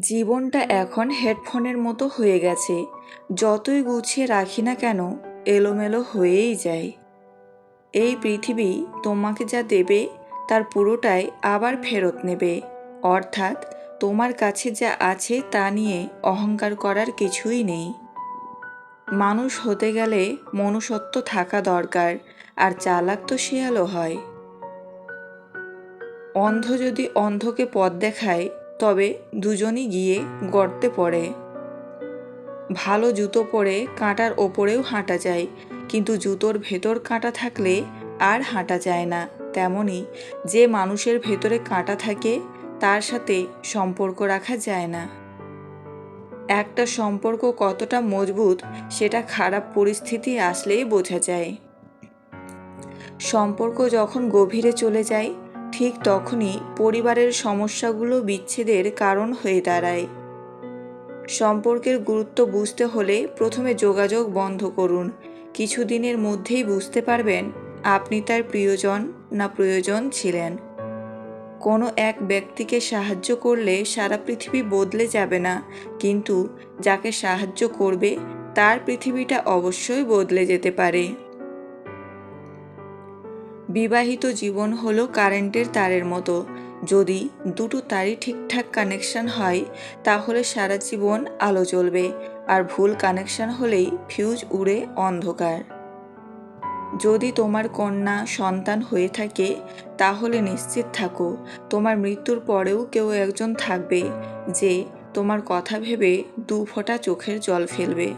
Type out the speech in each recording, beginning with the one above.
জীবনটা এখন হেডফোনের মতো হয়ে গেছে। যতই গুছিয়ে রাখি না কেন, এলোমেলো হয়েই যায়। এই পৃথিবী তোমাকে যা দেবে, তার পুরোটাই আবার ফেরত নেবে। অর্থাৎ, তোমার কাছে যা আছে তা নিয়ে অহংকার করার কিছুই নেই। মানুষ হতে গেলে মনুষ্যত্ব থাকা দরকার, আর চালাক তো শেয়ালও হয়। অন্ধ যদি অন্ধকে পথ দেখায় তবে দুজনই গিয়ে গর্তে পড়ে। ভালো জুতো পরে কাঁটার ওপরেও হাঁটা যায়, কিন্তু জুতোর ভেতর কাঁটা থাকলে আর হাঁটা যায় না। তেমনি যে মানুষের ভেতরে কাঁটা থাকে, তার সাথে সম্পর্ক রাখা যায় না। একটা সম্পর্ক কতটা মজবুত, সেটা খারাপ পরিস্থিতি আসলেই বোঝা যায়। সম্পর্ক যখন গভীরে চলে যায় ঠিক তখনই পরিবারের সমস্যাগুলো বিচ্ছেদের কারণ হয়ে দাঁড়ায়। সম্পর্কের গুরুত্ব বুঝতে হলে প্রথমে যোগাযোগ বন্ধ করুন। কিছুদিনের মধ্যেই বুঝতে পারবেন আপনি তার প্রিয়জন না প্রয়োজন ছিলেন। কোনো এক ব্যক্তিকে সাহায্য করলে সারা পৃথিবী বদলে যাবে না, কিন্তু যাকে সাহায্য করবে তার পৃথিবীটা অবশ্যই বদলে যেতে পারে। বিবাহিত জীবন হলো কারেন্টের তারের মতো। যদি দুটো তারই ঠিকঠাক কানেকশন হয়, তাহলে সারা জীবন আলো চলবে আর ভুল কানেকশন হলেই ফিউজ উড়ে অন্ধকার। যদি তোমার কন্যা সন্তান হয়ে থাকে, তাহলে নিশ্চিত থাকো, তোমার মৃত্যুর পরেও কেউ একজন থাকবে, যে তোমার কথা ভেবে দু ফোঁটা চোখের জল ফেলবে।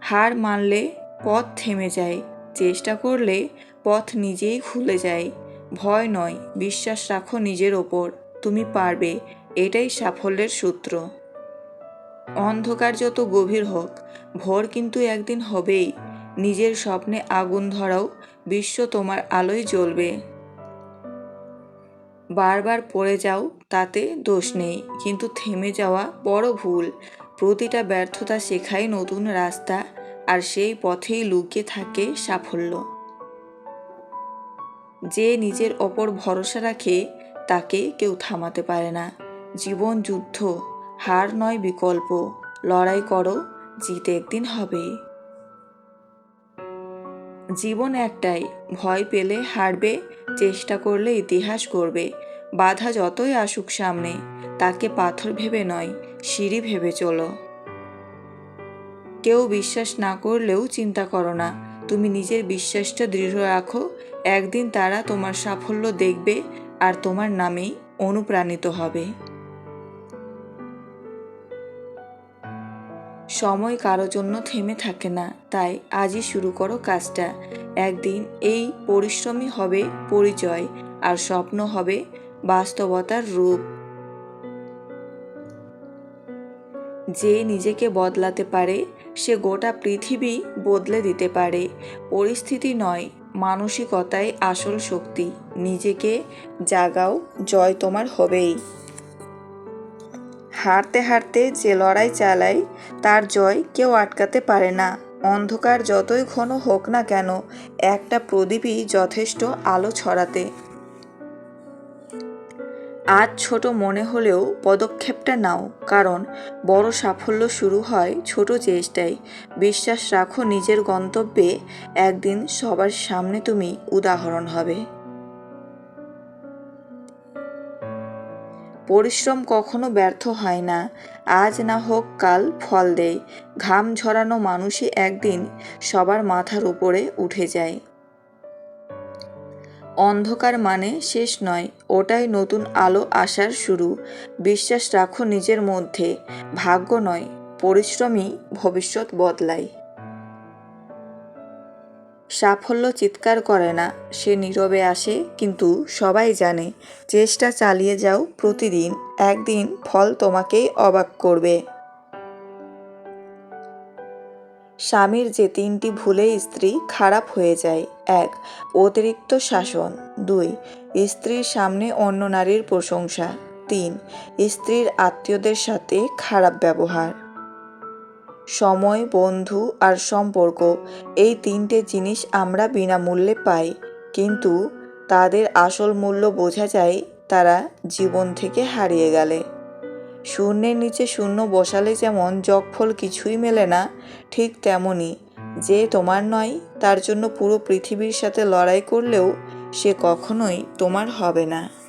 হার মানলে পথ থেমে যায় চেষ্টা করলে পথ নিজেই খুলে যায়। ভয় নয়, বিশ্বাস রাখো নিজের ওপর। তুমি পারবে, এটাই সাফল্যের সূত্র। অন্ধকার যত গভীর হোক, ভোর কিন্তু একদিন হবেই। নিজের স্বপ্নে আগুন ধরাও, বিশ্ব তোমার আলোয় জ্বলবে। বারবার পড়ে যাও, তাতে দোষ নেই। কিন্তু থেমে যাওয়া বড় ভুল। প্রতিটা ব্যর্থতা শেখায় নতুন রাস্তা। আর সেই পথেই লুকিয়ে থাকে সাফল্য। যে নিজের ওপর ভরসা রাখে, তাকে কেউ থামাতে পারে না। জীবন যুদ্ধ, হার নয় বিকল্প, লড়াই করো, জিতে একদিন হবে। জীবন একটাই, ভয় পেলে হারবে, চেষ্টা করলে ইতিহাস করবে বাধা যতই আসুক সামনে, তাকে পাথর ভেবে নয়, সিঁড়ি ভেবে চলো। কেউ বিশ্বাস না করলেও চিন্তা করো না। তুমি নিজের বিশ্বাসটা দৃঢ় রাখো। একদিন তারা তোমার সাফল্য দেখবে আর তোমার নামেই অনুপ্রাণিত হবে। সময় কারও জন্য থেমে থাকে না, তাই আজই শুরু করো কাজটা। একদিন এই পরিশ্রমী হবে পরিচয় আর স্বপ্ন হবে বাস্তবতার রূপ। যে নিজেকে বদলাতে পারে, সে গোটা পৃথিবী বদলে দিতে পারে। পরিস্থিতি নয়, মানসিকতাই আসল শক্তি। নিজেকে জাগাও, জয় তোমার হবেই। হারতে হারতে যে লড়াই চালায়, তার জয় কেউ আটকাতে পারে না। অন্ধকার যতই ঘন হোক না কেন, একটা প্রদীপই যথেষ্ট আলো ছড়াতে। আজ ছোট মনে হলেও পদক্ষেপটা নাও, কারণ বড় সাফল্য শুরু হয় ছোট চেষ্টায়। বিশ্বাস রাখো নিজের গন্তব্যে, একদিন সবার সামনে তুমি উদাহরণ হবে। পরিশ্রম কখনো ব্যর্থ হয় না। আজ না হোক কাল ফল দেয়। ঘাম ঝরানো মানুষই একদিন সবার মাথার উপরে উঠে যায়। অন্ধকার মানে শেষ নয়, ওটাই নতুন আলো আসার শুরু। বিশ্বাস রাখো নিজের মধ্যে, ভাগ্য নয়, পরিশ্রমই ভবিষ্যৎ বদলায়। সাফল্য চিৎকার করে না, সে নীরবে আসে, কিন্তু সবাই জানে, চেষ্টা চালিয়ে যাও প্রতিদিন, একদিন ফল তোমাকেই অবাক করবে। স্বামীর যে তিনটি ভুলে স্ত্রী খারাপ হয়ে যায়। এক, অতিরিক্ত শাসন। দুই, স্ত্রীর সামনে অন্য নারীর প্রশংসা। তিন, স্ত্রীর আত্মীয়দের সাথে খারাপ ব্যবহার। সময়, বন্ধু আর সম্পর্ক, এই তিনটে জিনিস আমরা বিনামূল্যে পাই, কিন্তু তাদের আসল মূল্য বোঝা যায় তারা জীবন থেকে হারিয়ে গেলে। শূন্যের নিচে শূন্য বসালে যেমন ফল কিছুই মেলে না, ঠিক তেমনই। যে তোমার নয়, তার জন্য পুরো পৃথিবীর সাথে লড়াই করলেও সে কখনোই তোমার হবে না।